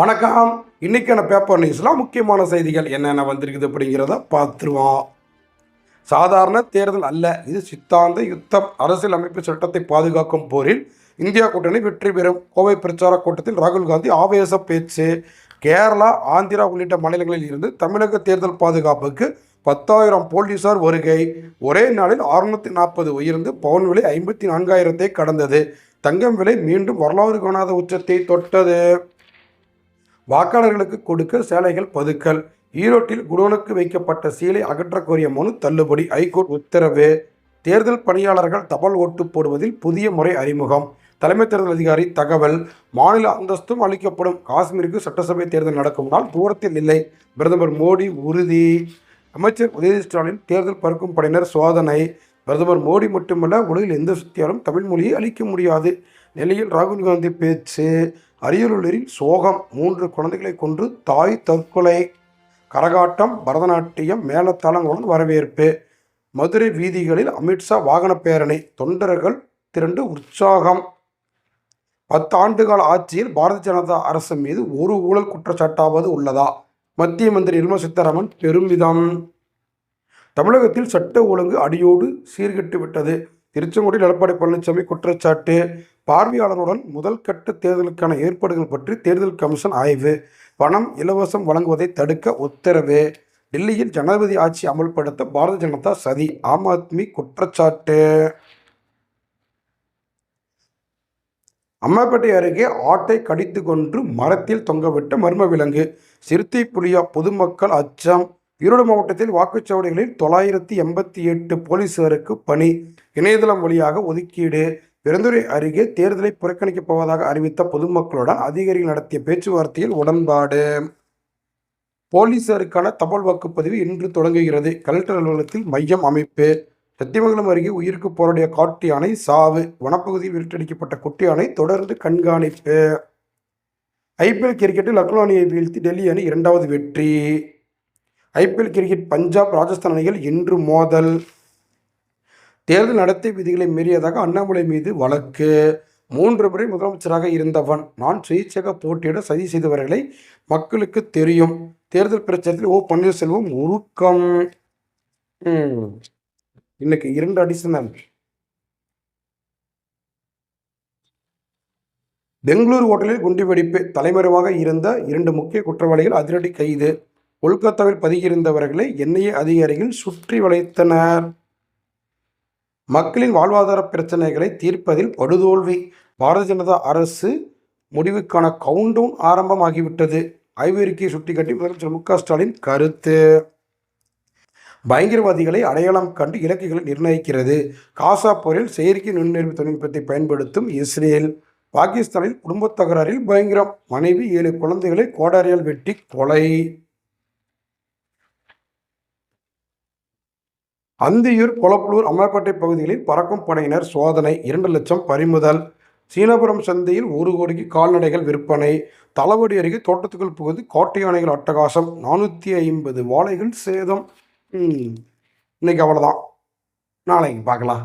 வணக்கம். இன்னைக்கான பேப்பர் நியூஸ்லாம் முக்கியமான செய்திகள் என்னென்ன வந்திருக்குது அப்படிங்கிறத பார்த்துருவோம். சாதாரண தேர்தல் அல்ல. இது சித்தாந்த யுத்தம். அரசியல் அமைப்பு சட்டத்தை பாதுகாக்கும் போரில் இந்தியா கூட்டணி வெற்றி பெறும். கோவை பிரச்சார கூட்டத்தில் ராகுல் காந்தி ஆவேச பேச்சு. கேரளா ஆந்திரா உள்ளிட்ட மாநிலங்களில் இருந்து தமிழக தேர்தல் பாதுகாப்புக்கு பத்தாயிரம் போலீசார் வருகை. ஒரே நாளில் அறுநூத்தி நாற்பது உயர்ந்து பவுன் விலை ஐம்பத்தி நான்காயிரத்தை கடந்தது. தங்கம் விலை மீண்டும் வரலாறு காணாத உச்சத்தை தொட்டது. வாக்காளர்களுக்கு கொடுக்க சேலைகள் பதுக்கல். ஈரோட்டில் குடோனுக்கு வைக்கப்பட்ட சீலை அகற்றக் கோரிய மனு தள்ளுபடி ஐகோர்ட் உத்தரவு. தேர்தல் பணியாளர்கள் தபால் ஓட்டு போடுவதில் புதிய முறை அறிமுகம். தலைமை தேர்தல் அதிகாரி தகவல். மாநில அந்தஸ்தும் அளிக்கப்படும். காஷ்மீருக்கு சட்டசபை தேர்தல் நடக்கும் நாள் தூரத்தில் இல்லை. பிரதமர் மோடி உறுதி. அமைச்சர் உதயநிதி ஸ்டாலின் தேர்தல் பறக்கும் படையினர் சோதனை. பிரதமர் மோடி மட்டுமல்ல உலகில் எந்த சக்தியாலும் தமிழ் மொழியை அளிக்க முடியாது. நெல்லையில் ராகுல் காந்தி பேச்சு அரியலூரில் சோகம் மூன்று குழந்தைகளை கொன்று தாய் தற்கொலை கரகாட்டம் பரதநாட்டியம் மேளத்தாளங்களுடன் வரவேற்பு. மதுரை வீதிகளில் அமித்ஷா வாகன பேரணி தொண்டர்கள் திரண்டு உற்சாகம். பத்து ஆண்டுகால ஆட்சியில் பாரதிய ஜனதா அரசு மீது ஒரு ஊழல் குற்றச்சாட்டாவது உள்ளதா? மத்திய மந்திரி நிர்மலா சீதாராமன் பெருமிதம். தமிழகத்தில் சட்ட ஒழுங்கு அடியோடு சீர்கெட்டு விட்டது திருச்செங்கோட்டில் எடப்பாடி பழனிசாமி குற்றச்சாட்டு. பார்வையாளருடன் முதல் கட்ட தேர்தலுக்கான ஏற்பாடுகள் பற்றி தேர்தல் கமிஷன் ஆய்வு. பணம் இலவசம் வழங்குவதை தடுக்க உத்தரவு. டெல்லியில் ஜனாதிபதி ஆட்சி அமல்படுத்த பாரதிய ஜனதா சதி ஆம் ஆத்மி குற்றச்சாட்டு. அம்மாப்பேட்டை அருகே ஆட்டை கடித்து கொன்று மரத்தில் தொங்கவிட்ட மர்ம விலங்கு. சிறுத்தை புலியா பொதுமக்கள் அச்சம். ஈரோடு மாவட்டத்தில் வாக்குச்சாவடிகளில் தொள்ளாயிரத்தி எண்பத்தி எட்டு போலீசாருக்கு பணி. இணையதளம் வழியாக ஒதுக்கீடு. பெருந்துறை அருகே தேர்தலை புறக்கணிக்கப் போவதாக அறிவித்த பொதுமக்களுடன் அதிகாரிகள் நடத்திய பேச்சுவார்த்தையில் உடன்பாடு. போலீசாருக்கான தபால் வாக்குப்பதிவு இன்று தொடங்குகிறது. கலெக்டர் அலுவலகத்தில் மையம் அமைப்பு. சத்தியமங்கலம் அருகே உயிருக்கு போராடிய காட்டு யானை சாவு. வனப்பகுதியில் விரட்டடிக்கப்பட்ட குட்டி யானை தொடர்ந்து கண்காணிப்பு. ஐபிஎல் கிரிக்கெட்டில் லக்னோ அணியை வீழ்த்தி டெல்லி அணி இரண்டாவது வெற்றி. ஐபிஎல் கிரிக்கெட் பஞ்சாப் ராஜஸ்தான் அணிகள் இன்று மோதல். தேர்தல் நடத்தை விதிகளை மீறியதாக அண்ணாமலை மீது வழக்கு. மூன்று முறை முதலமைச்சராக இருந்தவன். நான் சுயேட்சையாக போட்டியிட சதி செய்தவர்களை மக்களுக்கு தெரியும். தேர்தல் பிரச்சாரத்தில் ஓ பன்னீர்செல்வம் உருக்கம். இன்னைக்கு இரண்டு அடிஷனல் பெங்களூரு ஹோட்டலில் குண்டுவெடிப்பு. தலைமறைவாக இருந்த இரண்டு முக்கிய குற்றவாளிகள் அதிரடி கைது. கொல்கத்தாவில் பதுகியிருந்தவர்களை என்ஐஏ அதிகாரிகள் சுற்றி வளைத்தனர். மக்களின் வாழ்வாதார பிரச்சனைகளை தீர்ப்பதில் படுதோல்வி. பாரதிய ஜனதா அரசு முடிவுக்கான கவுண்டவுன் ஆரம்பமாகிவிட்டது. ஆய்வறிக்கையை சுட்டிக்காட்டி முதலமைச்சர் மு க ஸ்டாலின் கருத்து. பயங்கரவாதிகளை அடையாளம் கண்டு இலக்குகளை நிர்ணயிக்கிறது. காசா போரில் செயற்கை நுண்ணறிவு தொழில்நுட்பத்தை பயன்படுத்தும் இஸ்ரேல். பாகிஸ்தானில் குடும்பத் தகராறில் பயங்கரம். மனைவி ஏழு குழந்தைகளை கோடாரியால் வெட்டி கொலை. அந்தியூர் கொலப்பலூர் அம்மாப்பேட்டை பகுதிகளில் பறக்கும் படையினர் சோதனை இரண்டு லட்சம் பறிமுதல். சீனபுரம் சந்தையில் ஒரு கோடிக்கு கால்நடைகள் விற்பனை. தளவடி அருகே தோட்டத்துக்குள் புகுந்து காட்டு யானைகள் அட்டகாசம். நானூற்றி ஐம்பது வாழைகள் சேதம். இன்னைக்கு அவ்வளோதான் நாளைக்கு பார்க்கலாம்.